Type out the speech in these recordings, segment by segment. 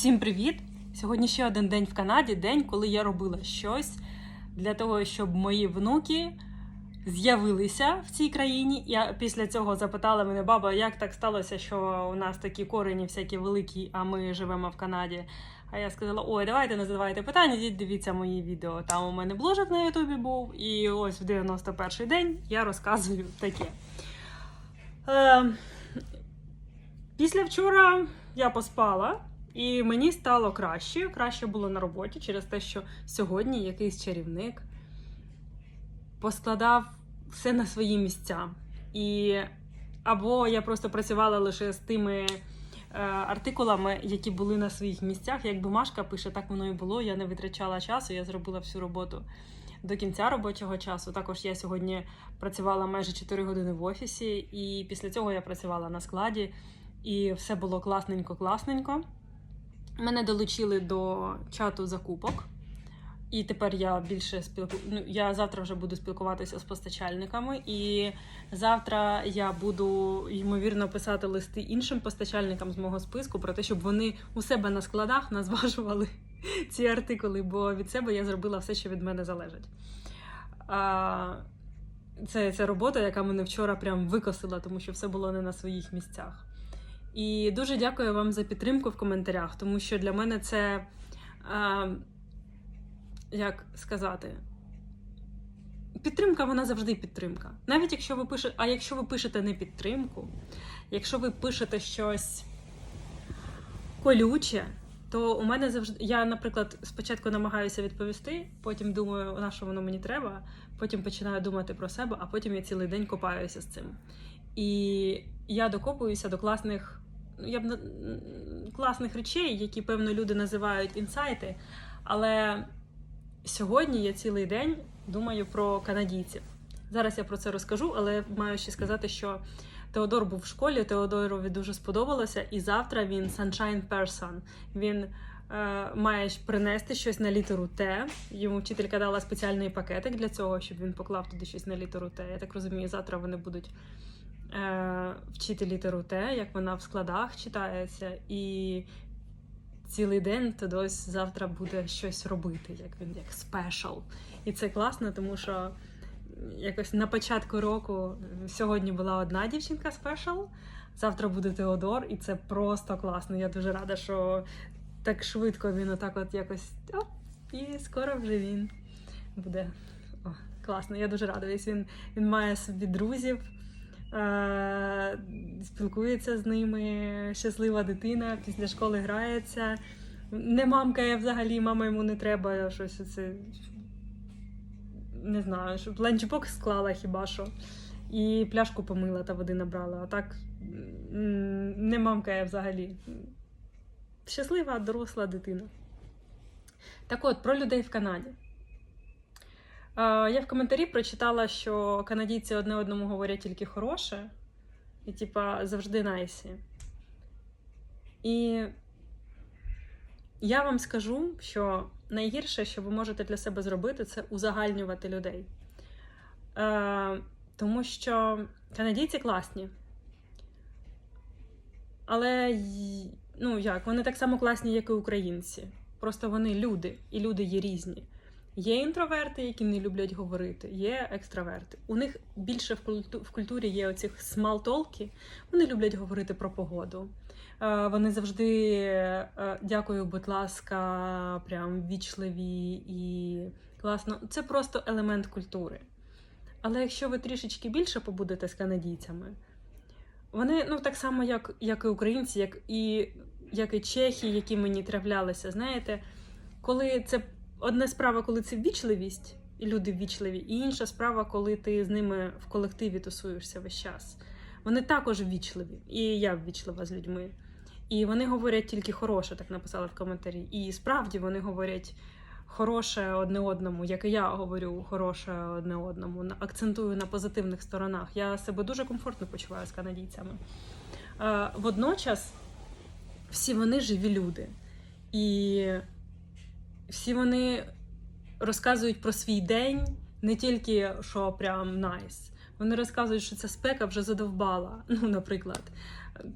Всім привіт! Сьогодні ще один день в Канаді, день, коли я робила щось для того, щоб мої внуки з'явилися в цій країні. Я після цього запитала мене баба, як так сталося, що у нас такі корені всякі великі, а ми живемо в Канаді. А я сказала: ой, давайте не задавайте питання, йдіть дивіться мої відео. Там у мене бложик на Ютубі був, і ось в 91-й день я розказую таке. Е, після вчора я поспала. І мені стало краще. Краще було на роботі через те, що сьогодні якийсь чарівник поскладав все на свої місця. І або я просто працювала лише з тими е, артикулами, які були на своїх місцях. Як бумажка пише, так воно і було. Я не витрачала часу, я зробила всю роботу до кінця робочого часу. Також я сьогодні працювала майже 4 години в офісі, і після цього я працювала на складі, і все було класненько-класненько. Мене долучили до чату закупок, і тепер я більше спілку... ну, Я завтра вже буду спілкуватися з постачальниками, і завтра я буду ймовірно писати листи іншим постачальникам з мого списку про те, щоб вони у себе на складах назважували ці артикули, бо від себе я зробила все, що від мене залежить. А... Це, це робота, яка мене вчора прям викосила, тому що все було не на своїх місцях. І дуже дякую вам за підтримку в коментарях, тому що для мене це, е, як сказати, підтримка вона завжди підтримка. Навіть якщо ви пишете, а якщо ви пишете не підтримку, якщо ви пишете щось колюче, то у мене завжди. Я, наприклад, спочатку намагаюся відповісти, потім думаю, на що воно мені треба, потім починаю думати про себе, а потім я цілий день копаюся з цим. І я докопуюся до класних, ну, я б класних речей, які, певно, люди називають інсайти. Але сьогодні я цілий день думаю про канадійців. Зараз я про це розкажу, але маю ще сказати, що Теодор був в школі, Теодорові дуже сподобалося, і завтра він sunshine person. Він е, має принести щось на літеру Т. Йому вчителька дала спеціальний пакетик для цього, щоб він поклав туди щось на літеру Т. Я так розумію, завтра вони будуть е, вчити літеру Т, як вона в складах читається, і цілий день Тодось завтра буде щось робити, як він як спешл. І це класно, тому що якось на початку року сьогодні була одна дівчинка спешл, завтра буде Теодор, і це просто класно. Я дуже рада, що так швидко він отак от якось. Оп, і скоро вже він буде. О, класно, я дуже рада. Він, він має собі друзів, спілкується з ними, щаслива дитина, після школи грається. Не мамкає взагалі, мама йому не треба щось оце. Не знаю, щоб ланчбокс склала хіба що. І пляшку помила та води набрала. А так не мамкає взагалі. Щаслива, доросла дитина. Так от, про людей в Канаді. Я в коментарі прочитала, що канадійці одне одному говорять тільки хороше, і, типа, завжди найсі. І я вам скажу, що найгірше, що ви можете для себе зробити, це узагальнювати людей. Тому що канадійці класні. Але ну як, вони так само класні, як і українці. Просто вони люди, і люди є різні. Є інтроверти, які не люблять говорити, є екстраверти. У них більше в культурі є оцих смалтолки. Вони люблять говорити про погоду. Е, Вони завжди е, дякую, будь ласка, прям вічливі і класно. Це просто елемент культури. Але якщо ви трішечки більше побудете з канадійцями, вони ну так само, як, як і українці, як і, як і чехи, які мені траплялися, знаєте, коли це одна справа, коли це вічливість, і люди ввічливі, і інша справа, коли ти з ними в колективі тусуєшся весь час. Вони також ввічливі, і я ввічлива з людьми. І вони говорять тільки хороше, так написали в коментарі. І справді вони говорять хороше одне одному, як і я говорю хороше одне одному. Акцентую на позитивних сторонах. Я себе дуже комфортно почуваю з канадійцями. Е, Водночас всі вони живі люди. І всі вони розказують про свій день не тільки що прям найс. Вони розказують, що ця спека вже задовбала. Ну, наприклад,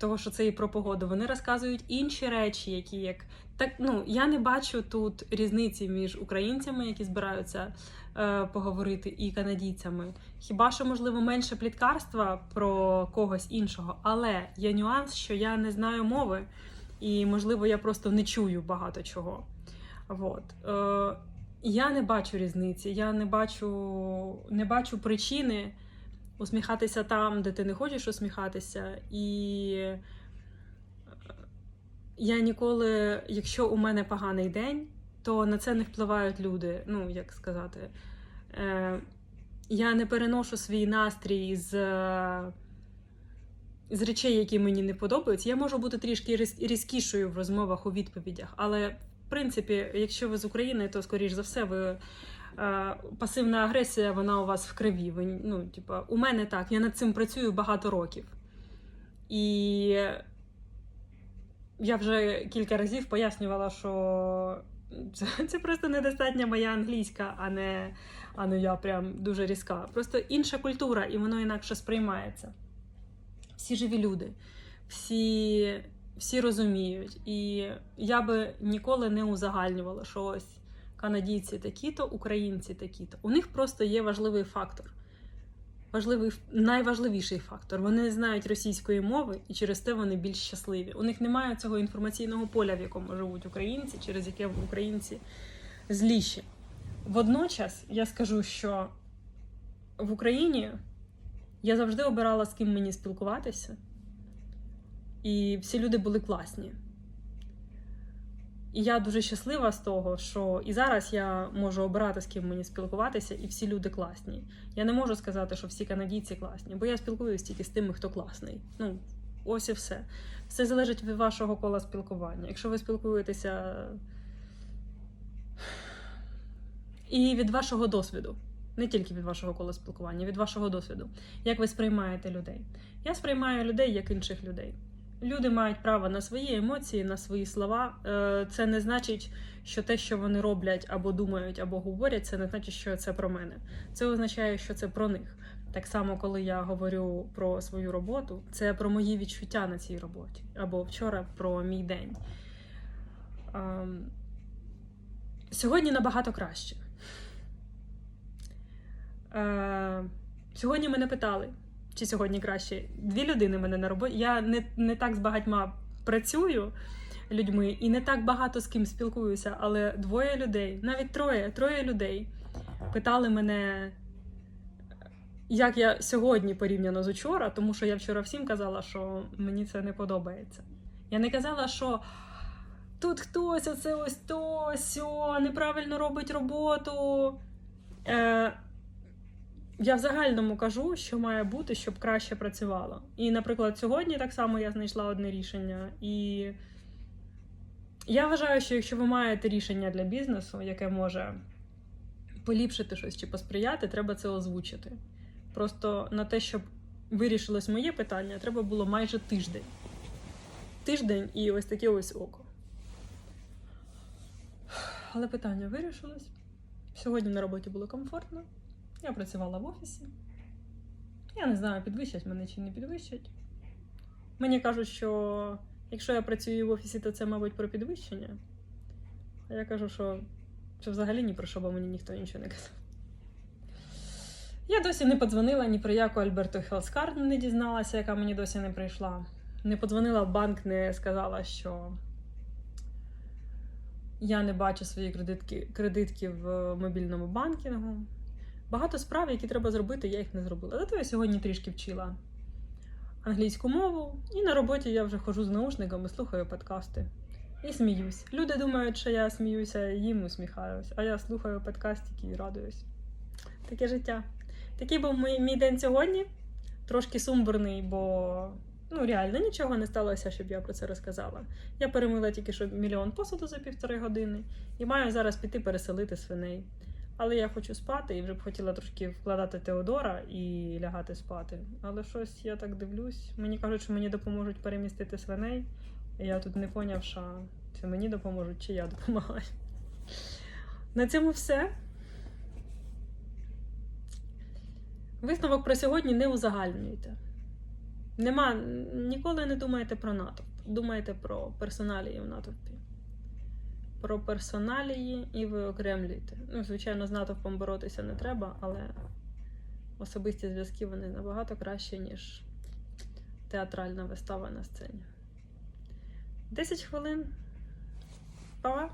того, що це і про погоду. Вони розказують інші речі, які як так. Ну я не бачу тут різниці між українцями, які збираються е, поговорити, і канадійцями. Хіба що можливо менше пліткарства про когось іншого, але є нюанс, що я не знаю мови, і можливо я просто не чую багато чого. Вот. Е, я не бачу різниці, я не бачу, не бачу причини усміхатися там, де ти не хочеш усміхатися. І е, я ніколи, якщо у мене поганий день, то на це не впливають люди. Ну, як сказати, е, я не переношу свій настрій з, з речей, які мені не подобаються. Я можу бути трішки різкішою в розмовах у відповідях, але принципі, якщо ви з України, то скоріш за все ви. е, Пасивна агресія, вона у вас в крові. Ви, ну, типа, у мене так, я над цим працюю багато років. І я вже кілька разів пояснювала, що це, це просто недостатня моя англійська, а не, а не я прям дуже різка. Просто інша культура, і воно інакше сприймається. Всі живі люди, всі, всі розуміють. І я би ніколи не узагальнювала, що ось канадійці такі-то, українці такі-то. У них просто є важливий фактор. Важливий, найважливіший фактор. Вони не знають російської мови, і через те вони більш щасливі. У них немає цього інформаційного поля, в якому живуть українці, через яке українці зліші. Водночас я скажу, що в Україні я завжди обирала, з ким мені спілкуватися, і всі люди були класні. І я дуже щаслива з того, що і зараз я можу обирати, з ким мені спілкуватися, і всі люди класні. Я не можу сказати, що всі канадійці класні, бо я спілкуюся тільки з тими, хто класний. Ну, ось і все. Все залежить від вашого кола спілкування. Якщо ви спілкуєтеся і від вашого досвіду, не тільки від вашого кола спілкування, від вашого досвіду. Як ви сприймаєте людей? Я сприймаю людей як інших людей. Люди мають право на свої емоції, на свої слова. Е, Це не значить, що те, що вони роблять або думають, або говорять, це не значить, що це про мене. Це означає, що це про них. Так само, коли я говорю про свою роботу, це про мої відчуття на цій роботі, або вчора про мій день. Ем, Сьогодні набагато краще. Е, Сьогодні мене питали, чи сьогодні краще. Дві людини мене на роботі. Я не, не так з багатьма працюю людьми і не так багато з ким спілкуюся, але двоє людей, навіть троє, троє людей питали мене, як я сьогодні порівняно з учора, тому що я вчора всім казала, що мені це не подобається. Я не казала, що тут хтось, оце ось то, сьо, неправильно робить роботу. Е, я в загальному кажу, що має бути, щоб краще працювало. І, наприклад, сьогодні так само я знайшла одне рішення. І я вважаю, що якщо ви маєте рішення для бізнесу, яке може поліпшити щось чи посприяти, треба це озвучити. Просто на те, щоб вирішилось моє питання, треба було майже тиждень. Тиждень і ось таке ось око. Але питання вирішилось. Сьогодні на роботі було комфортно. Я працювала в офісі. Я не знаю, підвищать мене чи не підвищать. Мені кажуть, що якщо я працюю в офісі, то це, мабуть, про підвищення. А я кажу, що це взагалі ні про що, бо мені ніхто нічого не казав. Я досі не подзвонила ні про яку Альберту Хелскар не дізналася, яка мені досі не прийшла. Не подзвонила в банк, не сказала, що я не бачу свої кредитки, кредитки в мобільному банкінгу. Багато справ, які треба зробити, я їх не зробила. Зато я сьогодні трішки вчила англійську мову, і на роботі я вже хожу з наушниками, слухаю подкасти і сміюсь. Люди думають, що я сміюся, їм усміхаюсь, а я слухаю подкастики і радуюсь. Таке життя. Такий був мій, мій день сьогодні. Трошки сумбурний, бо ну реально нічого не сталося, щоб я про це розказала. Я перемила тільки що мільйон посуду за півтори години і маю зараз піти переселити свиней. Але я хочу спати і вже б хотіла трошки вкладати Теодора і лягати спати. Але щось я так дивлюсь. Мені кажуть, що мені допоможуть перемістити свиней. Я тут не поняв, що це мені допоможуть, чи я допомагаю. На цьому все. Висновок про сьогодні не узагальнюйте. Нема, ніколи не думайте про натовп. Думайте про персоналії в натовпі. Про персоналії і ви окремлюєте. Ну, звичайно, з натовпом боротися не треба, але особисті зв'язки вони набагато краще, ніж театральна вистава на сцені. 10 хвилин. Па!